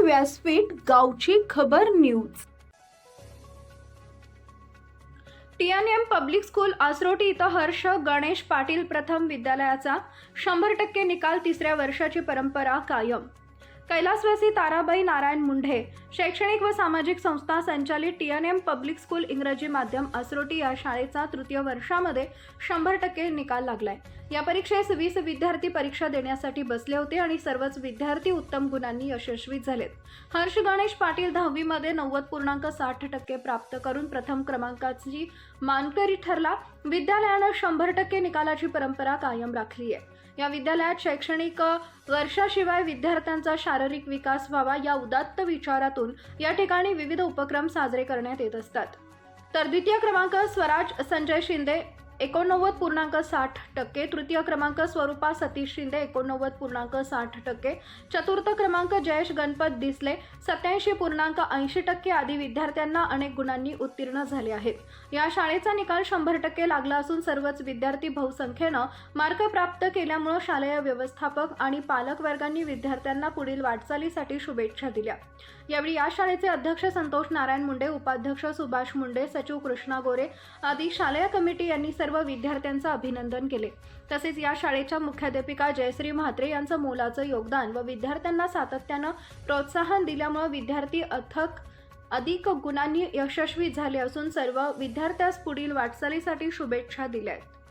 व्यासपीठ गावची खबर news. TNM public school Asroti इथं हर्ष गणेश पाटील प्रथम विद्यालयाचा शंभर टक्के निकाल तिसऱ्या वर्षाची परंपरा कायम. कैलासवासी ताराबाई नारायण मुंढे शैक्षणिक व सामाजिक संस्था संचालित T N M public school इंग्रजी माध्यम असरोटी या शाळेचा तृतीय वर्षामध्ये शंभर टक्के निकाल लागलाय. या परीक्षेस वीस विद्यार्थी परीक्षा देण्यासाठी बसले होते आणि सर्वच विद्यार्थी उत्तम गुणांनी यशस्वी झालेत. हर्ष गणेश पाटील दहावीमध्ये नव्वद पूर्णांक साठ टक्के प्राप्त करून प्रथम क्रमांकाची मानकरी ठरला. विद्यालयानं शंभर टक्के निकालाची परंपरा कायम राखली आहे या विद्यालयात शैक्षणिक वर्षाशिवाय विद्यार्थ्यांचा शारीरिक विकास व्हावा या उदात्त विचारातून या ठिकाणी विविध उपक्रम साजरे करण्यात येत असतात. तर द्वितीय क्रमांक स्वराज संजय शिंदे. एकोणनव्वद पूर्णांक साठ टक्के तृतीय क्रमांक स्वरूपा सतीश शिंदे एकोणनव्वद पूर्णांक साठ टक्के चतुर्थ क्रमांक जयेश गणपत दिसले सत्याऐंशी पूर्णांक ऐंशी टक्के आदी विद्यार्थ्यांना अनेक गुणांनी उत्तीर्ण झाले आहेत. या शाळेचा निकाल शंभर टक्के लागला असून सर्वच विद्यार्थी बहुसंख्येनं मार्क प्राप्त केल्यामुळं शालेय व्यवस्थापक आणि पालक वर्गांनी विद्यार्थ्यांना पुढील वाटचालीसाठी शुभेच्छा दिल्या. यावेळी या शाळेचे अध्यक्ष संतोष नारायण मुंडे उपाध्यक्ष सुभाष मुंडे सचिव कृष्णा गोरे आदी शालेय कमिटी यांनी सर्व विद्यार्थ्यांचं अभिनंदन केले. तसेच या शाळेच्या मुख्याध्यापिका जयश्री म्हात्रे यांचं मोलाचं योगदान व विद्यार्थ्यांना सातत्यानं प्रोत्साहन दिल्यामुळे विद्यार्थी अथक अधिक गुणांनी यशस्वी झाले असून सर्व विद्यार्थ्यास पुढील वाटचालीसाठी शुभेच्छा दिल्या आहेत